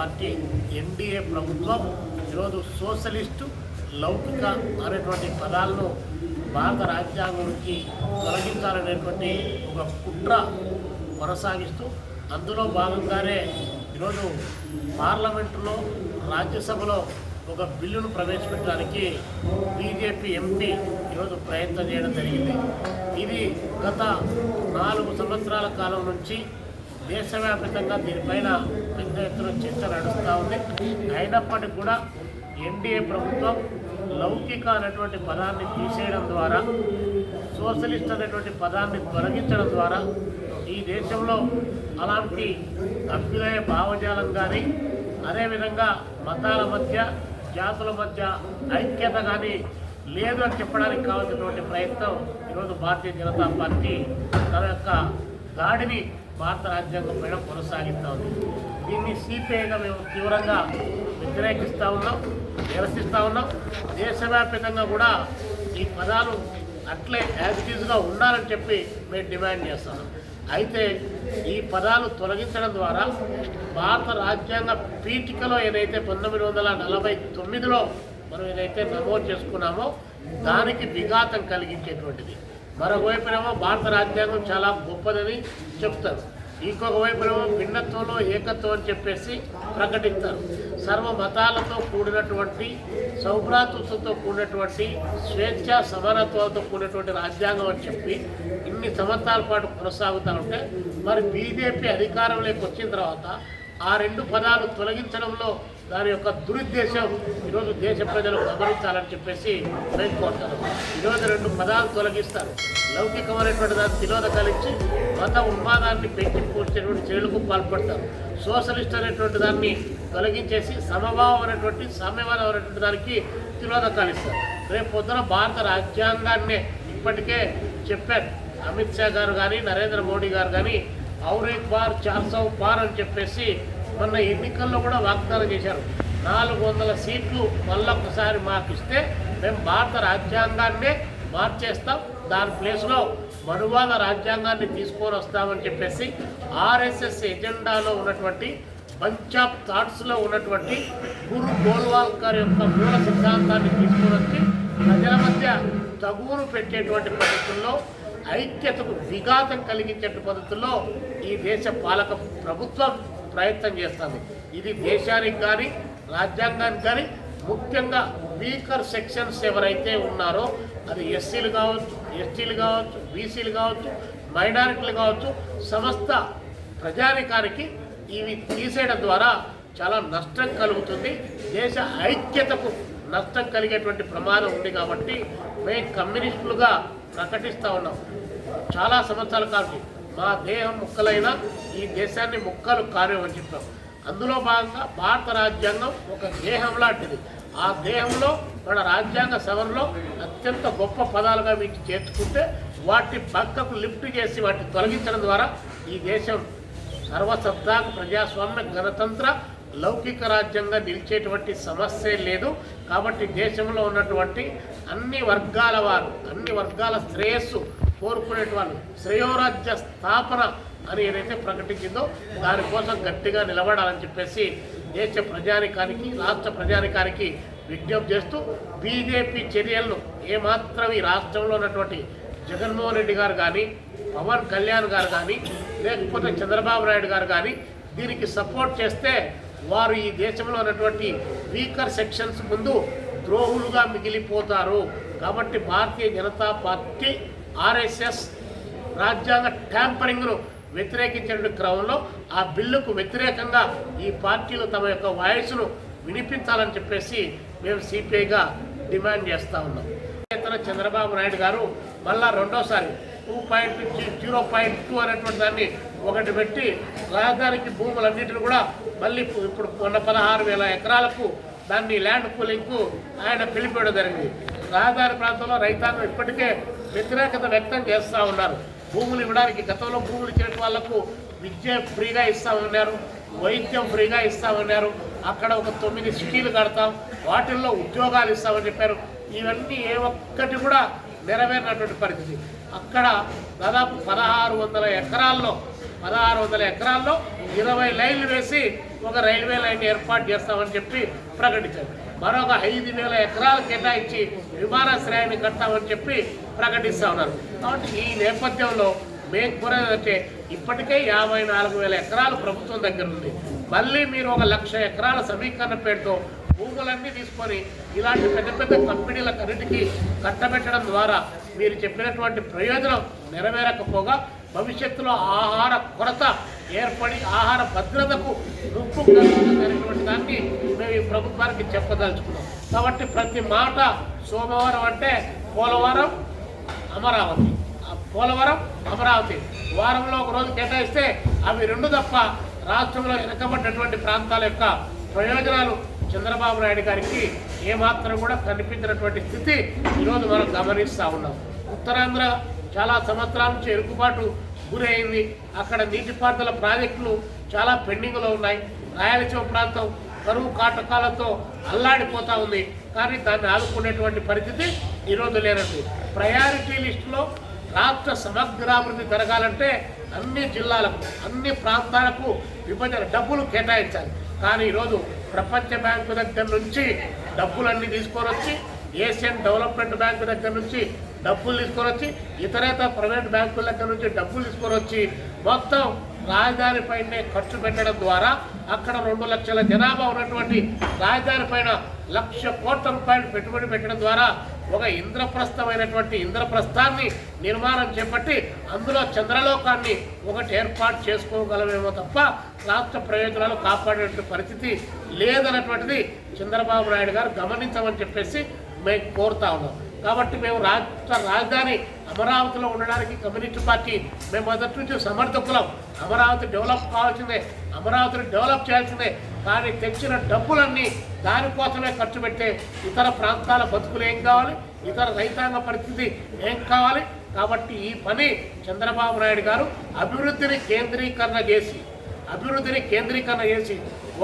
Party NDA ప్రభుత్వం ఈరోజు socialist లౌకిక అనేటువంటి పదాలను భారత రాజ్యాంగం నుంచి తొలగించాలనేటువంటి ఒక కుట్ర కొనసాగిస్తూ అందులో భాగంగానే ఈరోజు పార్లమెంటులో రాజ్యసభలో ఒక బిల్లును ప్రవేశపెట్టడానికి బీజేపీ ఎంపీ ఈరోజు ప్రయత్నం చేయడం జరిగింది. ఇది గత నాలుగు సంవత్సరాల కాలం నుంచి దేశవ్యాప్తంగా దీనిపైన పెద్ద ఎత్తున చర్చ నడుస్తూ ఉంది. అయినప్పటికీ కూడా ఎన్డీఏ ప్రభుత్వం లౌకిక అనేటువంటి పదాన్ని తీసేయడం ద్వారా సోషలిస్ట్ అనేటువంటి పదాన్ని తొలగించడం ద్వారా ఈ దేశంలో అలాంటి అభ్యుదయ భావజాలం కానీ అదేవిధంగా మతాల మధ్య జాతుల మధ్య ఐక్యత కానీ లేదు అని చెప్పడానికి కావాల్సినటువంటి ప్రయత్నం ఈరోజు భారతీయ జనతా పార్టీ తన యొక్క దాడిని భారత రాజ్యాంగం పైన కొనసాగిస్తూ ఉంది దీన్ని సిపిఐగా మేము తీవ్రంగా వ్యతిరేకిస్తూ ఉన్నాం నిరసిస్తూ ఉన్నాం. దేశవ్యాప్తంగా కూడా ఈ పదాలు అట్లే యాజిటీజ్గా ఉండాలని చెప్పి మేము డిమాండ్ చేస్తున్నాం. అయితే ఈ పదాలు తొలగించడం ద్వారా భారత రాజ్యాంగ పీఠికలో ఏదైతే పంతొమ్మిది వందల నలభై తొమ్మిదిలో మనం ఏదైతే నమోదు చేసుకున్నామో దానికి విఘాతం కలిగించేటువంటిది. మరొకవైపునేమో భారత రాజ్యాంగం చాలా గొప్పదని చెప్తారు. ఇంకొక వైపునేమో భిన్నత్వంలో ఏకత్వం అని చెప్పేసి ప్రకటిస్తారు. సర్వ మతాలతో కూడినటువంటి సౌభ్రాతృత్వంతో కూడినటువంటి స్వేచ్ఛ సమానత్వంతో కూడినటువంటి రాజ్యాంగం అని చెప్పి ఇన్ని సంవత్సరాల పాటు కొనసాగుతూ ఉంటే మరి బీజేపీ అధికారంలోకి వచ్చిన తర్వాత ఆ రెండు పదాలు తొలగించడంలో దాని యొక్క దురుద్దేశం ఈరోజు దేశ ప్రజలు గమనించాలని చెప్పేసి మేము కోరుతాను ఈరోజు రెండు పదాలు తొలగిస్తారు. లౌకికమైనటువంటి దాన్ని తిలోదకాలు ఇచ్చి మత ఉన్మాదాన్ని పెంచి పోసేటువంటి చర్యలకు పాల్పడతారు. సోషలిస్ట్ అనేటువంటి దాన్ని తొలగించేసి సమభావం అనేటువంటి సామ్యవాదం అనేటువంటి దానికి తిలోదకాలు ఇస్తారు రేపు పొద్దున భారత రాజ్యాంగాన్నే ఇప్పటికే చెప్పారు. అమిత్ షా గారు కానీ నరేంద్ర మోడీ గారు కానీ ఔరేక్ బార్ చార్సౌ పార్ అని చెప్పేసి మొన్న ఎన్నికల్లో కూడా వాగ్దానం చేశారు. నాలుగు వందల సీట్లు మళ్ళొకసారి మాకు ఇస్తే మేము భారత రాజ్యాంగాన్నే మార్చేస్తాం. దాని ప్లేస్లో మనువాద రాజ్యాంగాన్ని తీసుకొని వస్తామని చెప్పేసి ఆర్ఎస్ఎస్ ఎజెండాలో ఉన్నటువంటి బంచ్ ఆఫ్ థాట్స్లో ఉన్నటువంటి గురు గోల్వాల్కర్ యొక్క మూల సిద్ధాంతాన్ని తీసుకొని వచ్చి ప్రజల మధ్య తగువును పెట్టేటువంటి పద్ధతుల్లో ఐక్యతకు విఘాతం కలిగించే పద్ధతుల్లో ఈ దేశ పాలక ప్రభుత్వం ప్రయత్నం చేస్తుంది. ఇది దేశానికి కానీ రాజ్యాంగానికి కానీ ముఖ్యంగా వీకర్ సెక్షన్స్ ఎవరైతే ఉన్నారో అది ఎస్సీలు కావచ్చు ఎస్టీలు కావచ్చు బీసీలు కావచ్చు మైనారిటీలు కావచ్చు సమస్త ప్రజానికానికి ఇవి తీసేయడం ద్వారా చాలా నష్టం కలుగుతుంది. దేశ ఐక్యతకు నష్టం కలిగేటువంటి ప్రమాదం ఉంది కాబట్టి మేము కమ్యూనిస్టులుగా ప్రకటిస్తూ ఉన్నాం. చాలా సంవత్సరాల కాలం మా దేహం ముక్కలైన ఈ దేశాన్ని ముక్కలు కార్యమని చెప్పాం. అందులో భాగంగా భారత రాజ్యాంగం ఒక దేహం లాంటిది. ఆ దేహంలో మన రాజ్యాంగ సభలో అత్యంత గొప్ప పదాలుగా వీటిని చేర్చుకుంటే వాటి పక్కకు లిఫ్ట్ చేసి వాటిని తొలగించడం ద్వారా ఈ దేశం సర్వసత్తాక ప్రజాస్వామ్య గణతంత్ర లౌకిక రాజ్యంగా నిలిచేటువంటి సమస్య లేదు. కాబట్టి దేశంలో ఉన్నటువంటి అన్ని వర్గాల వారు అన్ని వర్గాల శ్రేయస్సు కోరుకునేటువంటి శ్రేయోరాజ్య స్థాపన అని ఏదైతే ప్రకటించిందో దానికోసం గట్టిగా నిలబడాలని చెప్పేసి దేశ ప్రజానికానికి రాష్ట్ర ప్రజానికానికి విజ్ఞప్తి చేస్తూ బీజేపీ చర్యలను ఏమాత్రం ఈ రాష్ట్రంలో ఉన్నటువంటి జగన్మోహన్ రెడ్డి గారు కానీ పవన్ కళ్యాణ్ గారు కానీ లేకపోతే చంద్రబాబు నాయుడు గారు కానీ దీనికి సపోర్ట్ చేస్తే వారు ఈ దేశంలో ఉన్నటువంటి వీకర్ సెక్షన్స్ ముందు ద్రోహులుగా మిగిలిపోతారు. కాబట్టి భారతీయ జనతా పార్టీ ఆర్ఎస్ఎస్ రాజ్యాంగ ట్యాంపరింగ్ను వ్యతిరేకించిన క్రమంలో ఆ బిల్లుకు వ్యతిరేకంగా ఈ పార్టీలు తమ యొక్క వాయిస్ను వినిపించాలని చెప్పేసి మేము సిపిఐగా డిమాండ్ చేస్తూ ఉన్నాం. ఇతర చంద్రబాబు నాయుడు గారు మళ్ళా రెండోసారి two point zero point two అనేటువంటి దాన్ని ఒకటి పెట్టి రాజధానికి భూములన్నింటిని కూడా మళ్ళీ ఇప్పుడు ఇప్పుడు మొన్న పదహారు వేల ఎకరాలకు దాన్ని ల్యాండ్ పూలింగ్కు ఆయన పిలిపేయడం జరిగింది. రాజధాని ప్రాంతంలో రైతాంగం ఇప్పటికే వ్యతిరేకత వ్యక్తం చేస్తూ ఉన్నారు. భూములు ఇవ్వడానికి గతంలో భూములు ఇచ్చిన వాళ్ళకు విద్య ఫ్రీగా ఇస్తామన్నారు వైద్యం ఫ్రీగా ఇస్తామన్నారు అక్కడ ఒక తొమ్మిది సిటీలు కడతాం వాటిల్లో ఉద్యోగాలు ఇస్తామని చెప్పారు. ఇవన్నీ ఏ ఒక్కటి కూడా నెరవేరినటువంటి పరిస్థితి. అక్కడ దాదాపు పదహారు వందల ఎకరాల్లో పదహారు వందల ఎకరాల్లో ఇరవై లైన్లు వేసి ఒక రైల్వే లైన్ ఏర్పాటు చేస్తామని చెప్పి ప్రకటించారు. మరొక ఐదు వేల ఎకరాలు కేటాయించి విమానాశ్రయాన్ని కడతామని చెప్పి ప్రకటిస్తూ ఉన్నారు. కాబట్టి ఈ నేపథ్యంలో మేము కోరేదంటే ఇప్పటికే యాభై నాలుగు వేల ఎకరాలు ప్రభుత్వం దగ్గర ఉంది. మళ్ళీ మీరు ఒక లక్ష ఎకరాల సమీకరణ పేరుతో భూములన్నీ తీసుకొని ఇలాంటి పెద్ద పెద్ద కంపెనీల అన్నిటికీ కట్టబెట్టడం ద్వారా మీరు చెప్పినటువంటి ప్రయోజనం నెరవేరకపోగా భవిష్యత్తులో ఆహార కొరత ఏర్పడి ఆహార భద్రతకు ముప్పు కలిగినటువంటి దాన్ని మేము ఈ ప్రభుత్వానికి చెప్పదలుచుకున్నాం. కాబట్టి ప్రతి మాట సోమవారం అంటే పోలవరం అమరావతి. పోలవరం అమరావతి. వారంలో ఒక రోజు కేటాయిస్తే అవి రెండు తప్ప రాష్ట్రంలో వెనకబడినటువంటి ప్రాంతాల యొక్క ప్రయోజనాలు చంద్రబాబు నాయుడు గారికి ఏమాత్రం కూడా కనిపించినటువంటి స్థితి ఈరోజు మనం గమనిస్తూ ఉన్నాం. ఉత్తరాంధ్ర చాలా సంవత్సరాల నుంచి ఎరుకుబాటు గురైంది. అక్కడ నీటిపారుదల ప్రాజెక్టులు చాలా పెండింగ్లో ఉన్నాయి. రాయలసీమ ప్రాంతం కరువు కాటకాలతో అల్లాడిపోతూ ఉంది. కానీ దాన్ని ఆదుకునేటువంటి పరిస్థితి ఈరోజు లేనట్టు ప్రయారిటీ లిస్టులో రాష్ట్ర సమగ్రాభివృద్ధి జరగాలంటే అన్ని జిల్లాలకు అన్ని ప్రాంతాలకు విభజన డబ్బులు కేటాయించాలి. కానీ ఈరోజు ప్రపంచ బ్యాంకు దగ్గర నుంచి డబ్బులన్నీ తీసుకొని వచ్చి ఏషియన్ డెవలప్మెంట్ బ్యాంకు దగ్గర నుంచి డబ్బులు తీసుకొని వచ్చి ఇతరేత ప్రైవేట్ బ్యాంకుల దగ్గర నుంచి డబ్బులు తీసుకొని వచ్చి మొత్తం రాజధాని పైనే ఖర్చు పెట్టడం ద్వారా అక్కడ రెండు లక్షల జనాభా ఉన్నటువంటి రాజధాని పైన లక్ష కోట్ల రూపాయలు పెట్టుబడి పెట్టడం ద్వారా ఒక ఇంద్రప్రస్థమైనటువంటి ఇంద్రప్రస్థాన్ని నిర్మాణం చేపట్టి అందులో చంద్రలోకాన్ని ఒకటి ఏర్పాటు చేసుకోగలమేమో తప్ప రాష్ట్ర ప్రయోజనాలు కాపాడేటువంటి పరిస్థితి లేదన్నటువంటిది చంద్రబాబు నాయుడు గారు గమనించమని చెప్పేసి మేము కోరుతా ఉన్నాం. కాబట్టి మేము రాష్ట్ర రాజధాని అమరావతిలో ఉండడానికి కమ్యూనిస్ట్ పార్టీ మేము మొదటి నుంచి సమర్థకులం. అమరావతి డెవలప్ కావాల్సిందే అమరావతిని డెవలప్ చేయాల్సిందే. కానీ తెచ్చిన డబ్బులన్నీ దానికోసమే ఖర్చు పెట్టే ఇతర ప్రాంతాల బతుకులు ఏం కావాలి? ఇతర రైతాంగ పరిస్థితి ఏం కావాలి? కాబట్టి ఈ పని చంద్రబాబు నాయుడు గారు అభివృద్ధిని కేంద్రీకరణ చేసి అభివృద్ధిని కేంద్రీకరణ చేసి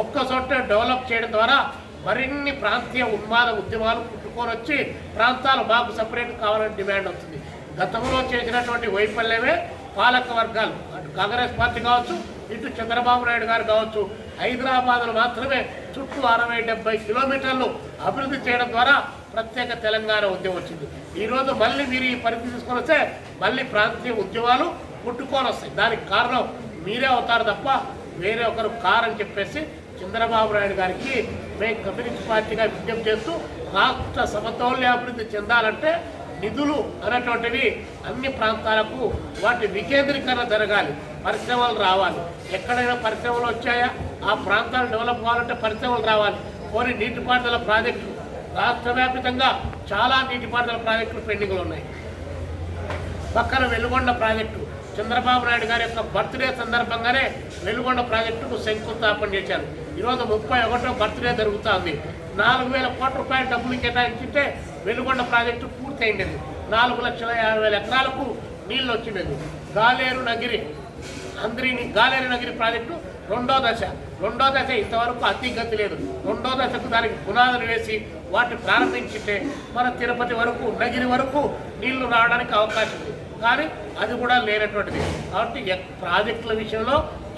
ఒక్క చోట డెవలప్ చేయడం ద్వారా మరిన్ని ప్రాంతీయ ఉన్మాద ఉద్యమాలు పుట్టుకొని వచ్చి ప్రాంతాలు మాకు సపరేట్ కావాలని డిమాండ్ అవుతుంది గతంలో చేసినటువంటి వైఫల్యమే పాలక వర్గాలు. అటు కాంగ్రెస్ పార్టీ కావచ్చు ఇటు చంద్రబాబు నాయుడు గారు కావచ్చు హైదరాబాద్లో మాత్రమే చుట్టూ అరవై డెబ్బై కిలోమీటర్లు అభివృద్ధి చేయడం ద్వారా ప్రత్యేక తెలంగాణ ఉద్యమం వచ్చింది. ఈరోజు మళ్ళీ మీరు ఈ పరిస్థితి తీసుకొని వస్తే మళ్ళీ ప్రాంతీయ ఉద్యమాలు పుట్టుకొని వస్తాయి. దానికి కారణం మీరే అవుతారు తప్ప వేరే ఒకరు కారని చెప్పేసి చంద్రబాబు నాయుడు గారికి మేము కమ్యూనిస్ట్ పార్టీగా విజ్ఞప్తి చేస్తూ రాష్ట్ర సమతౌల్యాభివృద్ధి చెందాలంటే నిధులు అనేటువంటివి అన్ని ప్రాంతాలకు వాటి వికేంద్రీకరణ జరగాలి పరిశ్రమలు రావాలి. ఎక్కడైనా పరిశ్రమలు వచ్చాయా? ఆ ప్రాంతాలు డెవలప్ కావాలంటే పరిశ్రమలు రావాలి. పోనీ నీటిపారుదల ప్రాజెక్టులు. రాష్ట్ర వ్యాప్తంగా చాలా నీటిపారుదల ప్రాజెక్టులు పెండింగ్లు ఉన్నాయి. పక్కన వెలుగొండ ప్రాజెక్టు. చంద్రబాబు నాయుడు గారి యొక్క బర్త్డే సందర్భంగానే వెలుగొండ ప్రాజెక్టుకు శంకుస్థాపన చేశారు. ఈరోజు ముప్పై ఒకటో బర్త్డే జరుగుతుంది. నాలుగు వేల కోట్ల రూపాయల డబ్బులు కేటాయించింటే వెలుగొండ ప్రాజెక్టు పూర్తయిండేది. నాలుగు లక్షల యాభై వేల ఎకరాలకు నీళ్ళు వచ్చిండేది. గాలేరు నగిరి అందరిని గాలేరు నగిరి ప్రాజెక్టు రెండో దశ. రెండో దశ ఇంతవరకు అతి గతి లేదు. రెండో దశకు దానికి పునాదులు వేసి వాటిని ప్రారంభించితే మన తిరుపతి వరకు నగిరి వరకు నీళ్ళు రావడానికి అవకాశం ఉంది. కానీ అది కూడా లేనటువంటిది. కాబట్టి ప్రాజెక్టుల విషయంలో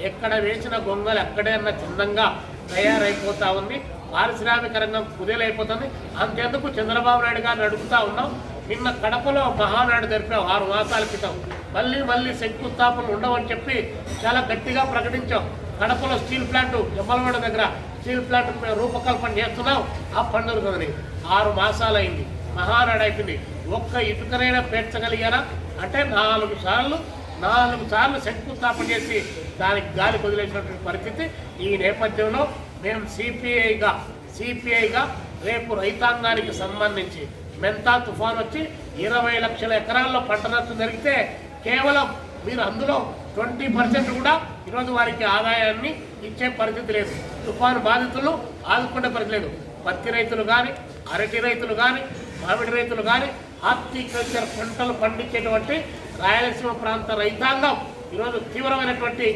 ఎక్కడ వేసిన గొంగలు అక్కడే అన్న చిన్నంగా తయారైపోతా ఉంది. పారిశ్రామిక రంగం కుదేలైపోతుంది. అంతేందుకు చంద్రబాబు నాయుడు గారిని అడుగుతా ఉన్నాం. నిన్న కడపలో మహానాడు జరిపాం ఆరు మాసాల క్రితం. మళ్ళీ మళ్ళీ శంకుస్థాపనలు ఉండవని చెప్పి చాలా గట్టిగా ప్రకటించాం. కడపలో స్టీల్ ప్లాంట్ జమ్మలవాడ దగ్గర స్టీల్ ప్లాంట్ రూపకల్పన చేస్తున్నాం. ఆ పండుగ కదని ఆరు మాసాలు అయింది మహానాడు అయిపోయింది. ఒక్క ఇటుకనైనా పేర్చగలిగారా అంటే నాలుగు సార్లు నాలుగు సార్లు శంకుస్థాపన చేసి దానికి గాలి వదిలేసినటువంటి పరిస్థితి ఈ నేపథ్యంలో మేము సిపిఐగా సిపిఐగా రేపు రైతాంగానికి సంబంధించి మెంతా తుఫాన్ వచ్చి ఇరవై లక్షల ఎకరాల్లో పంట నష్టం జరిగితే కేవలం మీరు అందులో ట్వంటీ పర్సెంట్ కూడా ఈరోజు వారికి ఆదాయాన్ని ఇచ్చే పరిస్థితి లేదు. తుఫాను బాధితులు ఆదుకునే పరిస్థితి లేదు. పత్తి రైతులు కానీ అరటి రైతులు కానీ మామిడి రైతులు కానీ హార్టికల్చర్ పంటలు పండించేటువంటి రాయలసీమ ప్రాంత రైతాంగం ఈరోజు తీవ్రమైనటువంటి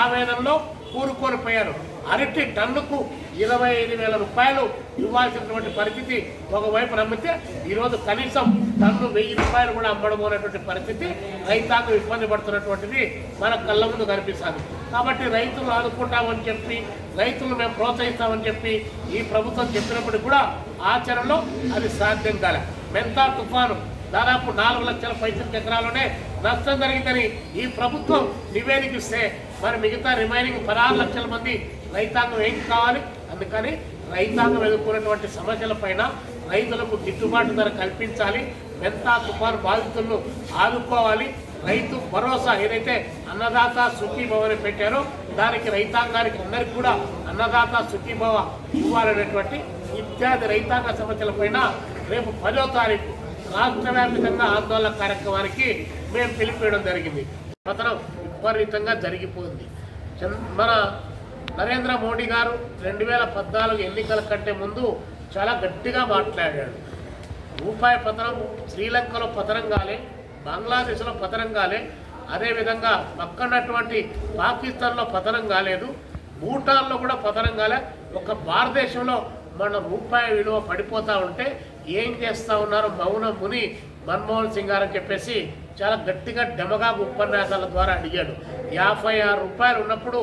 ఆవేదనలో కూరుకొని పోయారు అరటి టన్నుకు ఇరవై ఐదు వేల రూపాయలు ఇవ్వాల్సినటువంటి పరిస్థితి ఒకవైపు నమ్మితే ఈరోజు కనీసం టన్ను వెయ్యి రూపాయలు కూడా అమ్మడం అనేటువంటి పరిస్థితి రైతాంగం ఇబ్బంది పడుతున్నటువంటిది మన కళ్ళ ముందు కనిపిస్తుంది. కాబట్టి రైతులు ఆదుకుంటామని చెప్పి రైతులు మేము ప్రోత్సహిస్తామని చెప్పి ఈ ప్రభుత్వం చెప్పినప్పుడు కూడా ఆచరణలో అది సాధ్యం కాలే. మెంతా తుఫాను దాదాపు నాలుగు లక్షల పైసలు ఎకరాల్లోనే నష్టం జరిగిందని ఈ ప్రభుత్వం నివేదికిస్తే మరి మిగతా రిమైనింగ్ పదహారు లక్షల మంది రైతాంగం ఏం కావాలి? అందుకని రైతాంగం ఎదుర్కొన్నటువంటి సమస్యల పైన రైతులకు గిట్టుబాటు ధర కల్పించాలి. మెంతా తుఫాను బాధితులను ఆదుకోవాలి. రైతు భరోసా ఏదైతే అన్నదాత సుఖీభవ అని పెట్టారో దానికి రైతాంగానికి అందరికీ కూడా అన్నదాత సుఖీభవ ఇవ్వాలనేటువంటి ఇత్యాది రైతాంగ సమస్యల పైన రేపు పదో తారీఖు రాష్ట్ర వ్యాప్తంగా ఆందోళన కార్యక్రమానికి మేము పిలిపేయడం జరిగింది. పతనం విపరీతంగా జరిగిపోయింది. చంద్- మన నరేంద్ర మోడీ గారు రెండు వేల పద్నాలుగు ఎన్నికల కంటే ముందు చాలా గట్టిగా మాట్లాడాడు. రూపాయి పతనం శ్రీలంకలో పతనం కాలే బంగ్లాదేశ్లో పతనం కాలే అదేవిధంగా పక్కనటువంటి పాకిస్తాన్లో పతనం కాలేదు భూటాన్లో కూడా పతనం కాలే ఒక భారతదేశంలో మన రూపాయి విలువ పడిపోతూ ఉంటే ఏం చేస్తూ ఉన్నారు? మౌన ముని మన్మోహన్ సింగ్ గారు అని చెప్పేసి చాలా గట్టిగా డెమగా ఉపన్యాసాల ద్వారా అడిగాడు. యాభై ఆరు రూపాయలు ఉన్నప్పుడు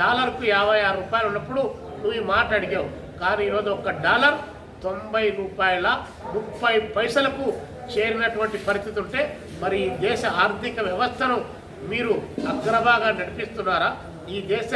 డాలర్కు యాభై ఆరు రూపాయలు ఉన్నప్పుడు నువ్వు ఈ మాట అడిగావు. కానీ ఈరోజు ఒక డాలర్ తొంభై రూపాయల ముప్పై పైసలకు చేరినటువంటి పరిస్థితి ఉంటే మరి ఈ దేశ ఆర్థిక వ్యవస్థను మీరు అగ్రభాగా నడిపిస్తున్నారా? ఈ దేశ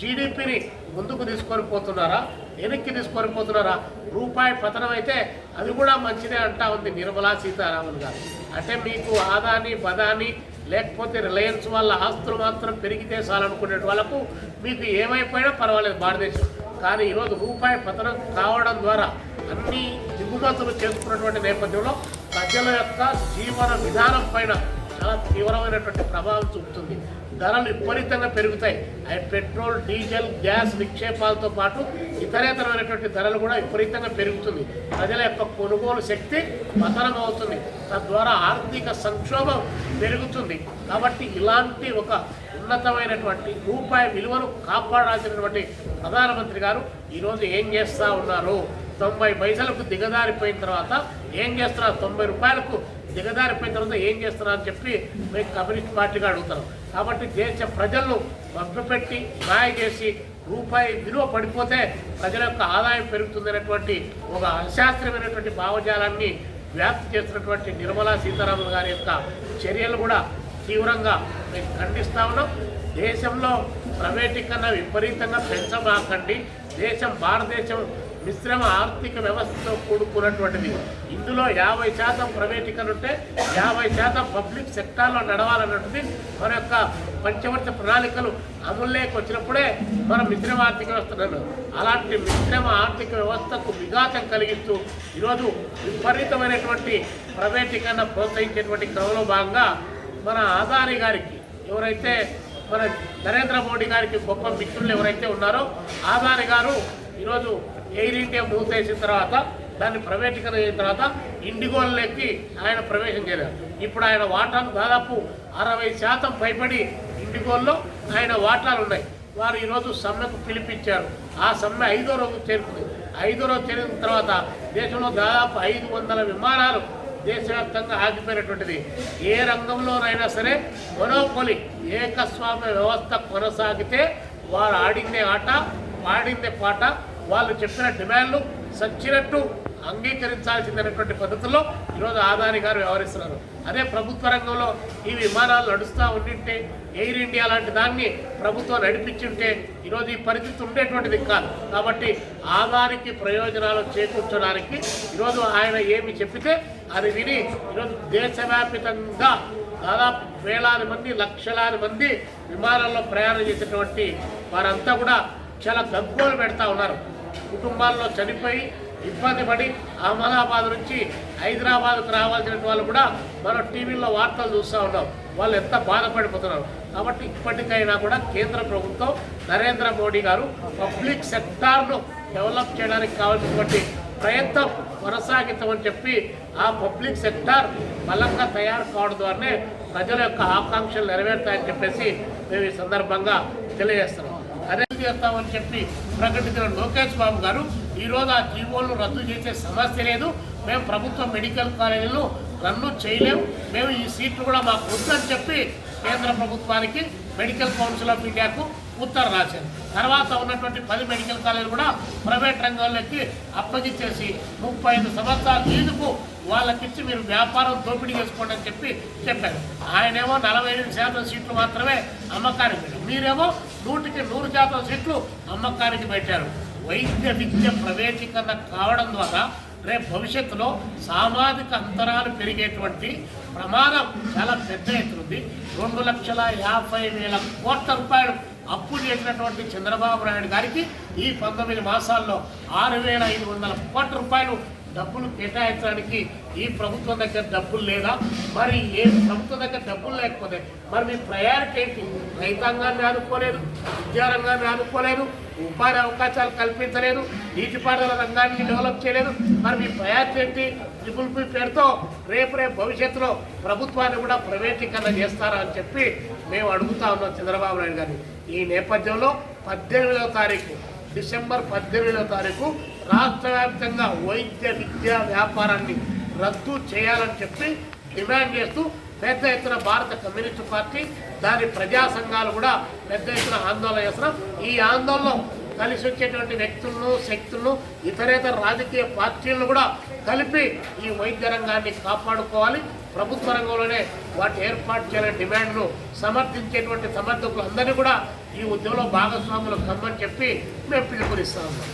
జీడిపిని ముందుకు తీసుకొని పోతున్నారా? వెనక్కి తీసుకొని పోతున్నారా రూపాయి పతనం అయితే అది కూడా మంచిదే అంటా ఉంది నిర్మలా సీతారామన్ గారు. అంటే మీకు ఆదాని బదాని లేకపోతే రిలయన్స్ వాళ్ళ ఆస్తులు మాత్రం పెరిగితే చాలనుకునే వాళ్ళకు మీకు ఏమైపోయినా పర్వాలేదు భారతదేశం. కానీ ఈరోజు రూపాయి పతనం కావడం ద్వారా అన్ని దిగుమతులు చేసుకున్నటువంటి నేపథ్యంలో ప్రజల యొక్క జీవన విధానం పైన చాలా తీవ్రమైనటువంటి ప్రభావం చూపుతుంది. ధరలు విపరీతంగా పెరుగుతాయి. అవి పెట్రోల్ డీజిల్ గ్యాస్ నిక్షేపాలతో పాటు ఇతరేతరమైనటువంటి ధరలు కూడా విపరీతంగా పెరుగుతుంది. ప్రజల యొక్క కొనుగోలు శక్తి పతనం అవుతుంది తద్వారా ఆర్థిక సంక్షోభం పెరుగుతుంది. కాబట్టి ఇలాంటి ఒక ఉన్నతమైనటువంటి రూపాయి విలువను కాపాడాల్సినటువంటి ప్రధానమంత్రి గారు ఈరోజు ఏం చేస్తూ ఉన్నారు? తొంభై పైసలకు దిగజారిపోయిన తర్వాత ఏం చేస్తున్నారు? తొంభై రూపాయలకు దిగదారిపోయిన తర్వాత ఏం చేస్తున్నారని చెప్పి మేము కమ్యూనిస్ట్ పార్టీగా అడుగుతాం కాబట్టి దేశ ప్రజలను మభ్యపెట్టి మాయ చేసి రూపాయి విలువ పడిపోతే ప్రజల యొక్క ఆదాయం పెరుగుతుందనేటువంటి ఒక అశాస్త్రీయమైనటువంటి భావజాలాన్ని వ్యాప్తి చేస్తున్నటువంటి నిర్మలా సీతారామన్ గారి యొక్క చర్యలు కూడా తీవ్రంగా మేము ఖండిస్తా ఉన్నాం. దేశంలో ప్రైవేటీకరణ విపరీతంగా పెంచమాకండి దేశం భారతదేశం మిశ్రమ ఆర్థిక వ్యవస్థతో కూడుకున్నటువంటిది. ఇందులో యాభై శాతం ప్రైవేటీకరణ ఉంటే యాభై శాతం పబ్లిక్ సెక్టార్లో నడవాలన్నటువంటిది మన యొక్క పంచవర్ష ప్రణాళికలు అమల్లోకి వచ్చినప్పుడే మన మిశ్రమ ఆర్థిక వ్యవస్థ అలాంటి మిశ్రమ ఆర్థిక వ్యవస్థకు విఘాతం కలిగిస్తూ ఈరోజు విపరీతమైనటువంటి ప్రైవేటీకరణ ప్రోత్సహించేటువంటి క్రమంలో భాగంగా మన ఆదాని గారికి ఎవరైతే మన నరేంద్ర మోడీ గారికి గొప్ప మిత్రులు ఎవరైతే ఉన్నారో ఆదాని గారు ఈరోజు ఎయిర్ ఇండియా మూసేసిన తర్వాత దాన్ని ప్రైవేటీకరణ చేసిన తర్వాత ఇండిగోల్లోకి ఆయన ప్రవేశం చేయలేదు ఇప్పుడు ఆయన వాటాలు దాదాపు అరవై శాతం పైబడి ఇండిగోల్లో ఆయన వాటాలు ఉన్నాయి. వారు ఈరోజు సమ్మెకు పిలిపించారు. ఆ సమ్మె ఐదో రోజు చేరుకుంది. ఐదో రోజు చేరిన తర్వాత దేశంలో దాదాపు ఐదు వందల విమానాలు దేశవ్యాప్తంగా ఆగిపోయినటువంటిది. ఏ రంగంలోనైనా సరే మనోపొలి ఏకస్వామ్య వ్యవస్థ కొనసాగితే వారు ఆడిందే ఆట పాడిందే పాట వాళ్ళు చెప్పిన డిమాండ్లు సచ్చినట్టు అంగీకరించాల్సిందనేటువంటి పద్ధతిలో ఈరోజు ఆదాని గారు వ్యవహరిస్తున్నారు. అదే ప్రభుత్వ రంగంలో ఈ విమానాలు నడుస్తూ ఉండింటే ఎయిర్ ఇండియా లాంటి దాన్ని ప్రభుత్వం నడిపించుంటే ఈరోజు ఈ పరిస్థితి ఉండేటువంటిది కాదు. కాబట్టి ఆదానికి ప్రయోజనాలు చేకూర్చడానికి ఈరోజు ఆయన ఏమి చెప్పితే అది విని ఈరోజు దేశవ్యాపితంగా దాదాపు వేలాది మంది లక్షలాది మంది విమానాల్లో ప్రయాణం చేసేటువంటి వారంతా కూడా చాలా గగ్గోలు పెడతా ఉన్నారు. కుటుంబాల్లో చనిపోయి ఇబ్బంది పడి అహ్మదాబాద్ నుంచి హైదరాబాద్కు రావాల్సిన వాళ్ళు కూడా మనం టీవీలో వార్తలు చూస్తూ ఉన్నాం. వాళ్ళు ఎంత బాధపడిపోతున్నారు. కాబట్టి ఇప్పటికైనా కూడా కేంద్ర ప్రభుత్వం నరేంద్ర మోడీ గారు పబ్లిక్ సెక్టార్ను డెవలప్ చేయడానికి కావాల్సినటువంటి ప్రయత్నం కొనసాగిస్తామని చెప్పి ఆ పబ్లిక్ సెక్టార్ బలంగా తయారు కావడం ద్వారానే ప్రజల యొక్క ఆకాంక్షలు నెరవేరుతాయని చెప్పేసి మేము ఈ సందర్భంగా తెలియజేస్తున్నాం. చేస్తామని చెప్పి ప్రకటించిన లోకేష్ బాబు గారు ఈరోజు ఆ జీవోలను రద్దు చేసే సమస్య లేదు. మేము ప్రభుత్వ మెడికల్ కాలేజీలు రన్ను చేయలేము మేము ఈ సీట్లు కూడా మాకు వద్దని చెప్పి కేంద్ర ప్రభుత్వానికి మెడికల్ కౌన్సిల్ ఆఫ్ ఇండియాకు ఉత్తరం రాశారు. తర్వాత ఉన్నటువంటి పది మెడికల్ కాలేజీలు కూడా ప్రైవేట్ రంగంలోకి అప్పగించేసి ముప్పై ఐదు సంవత్సరాల లీజుకు వాళ్ళకిచ్చి మీరు వ్యాపారం దోపిడీ చేసుకోండి అని చెప్పి చెప్పారు. ఆయనేమో నలభై ఎనిమిది శాతం సీట్లు మాత్రమే అమ్మకానికి పెట్టారు. మీరేమో నూటికి నూరు శాతం సీట్లు అమ్మకానికి పెట్టారు. వైద్య విద్య ప్రైవేటీకరణ కావడం ద్వారా రేపు భవిష్యత్తులో సామాజిక అంతరాలు పెరిగేటువంటి ప్రమాదం చాలా పెద్ద ఎత్తునుంది రెండు లక్షల యాభై వేల కోట్ల రూపాయలు అప్పులు చేసినటువంటి చంద్రబాబు నాయుడు గారికి ఈ పంతొమ్మిది మాసాల్లో ఆరు వేల ఐదు వందల కోట్ల రూపాయలు డబ్బులు కేటాయించడానికి ఈ ప్రభుత్వం దగ్గర డబ్బులు లేదా? మరి ఏ ప్రభుత్వం దగ్గర డబ్బులు లేకపోతే మరి మీ ప్రయారిటీ ఏంటి? రైతాంగాన్ని ఆదుకోలేదు విద్యారంగాన్ని ఆదుకోలేదు ఉపాధి అవకాశాలు కల్పించలేదు నీటిపారుదల రంగాన్ని డెవలప్ చేయలేదు. మరి మీ ప్రయారిటీ ఏంటి? ట్రిపుల్ పీ పేరుతో రేపు రేపు భవిష్యత్తులో ప్రభుత్వాన్ని కూడా ప్రైవేటీకరణ చేస్తారా అని చెప్పి మేము అడుగుతా ఉన్నాం చంద్రబాబు నాయుడు గారిని. ఈ నేపథ్యంలో పద్దెనిమిదవ తారీఖు డిసెంబర్ పద్దెనిమిదవ తారీఖు రాష్ట్ర వ్యాప్తంగా వైద్య విద్యా వ్యాపారాన్ని రద్దు చేయాలని చెప్పి డిమాండ్ చేస్తూ పెద్ద ఎత్తున భారత కమ్యూనిస్టు పార్టీ దాని ప్రజా సంఘాలు కూడా పెద్ద ఎత్తున ఆందోళన చేస్తున్నాం ఈ ఆందోళనలో కలిసి వచ్చేటువంటి వ్యక్తులను శక్తులను ఇతరేతర రాజకీయ పార్టీలను కూడా కలిపి ఈ వైద్య రంగాన్ని కాపాడుకోవాలి. ప్రభుత్వ రంగంలోనే వాటి ఏర్పాటు చేయాలని డిమాండ్ను సమర్థించేటువంటి సమర్థకులు అందరినీ కూడా ఈ ఉద్యమంలో భాగస్వాములు కమ్మని చెప్పి మేము పిలుపునిస్తా. ఉన్నాం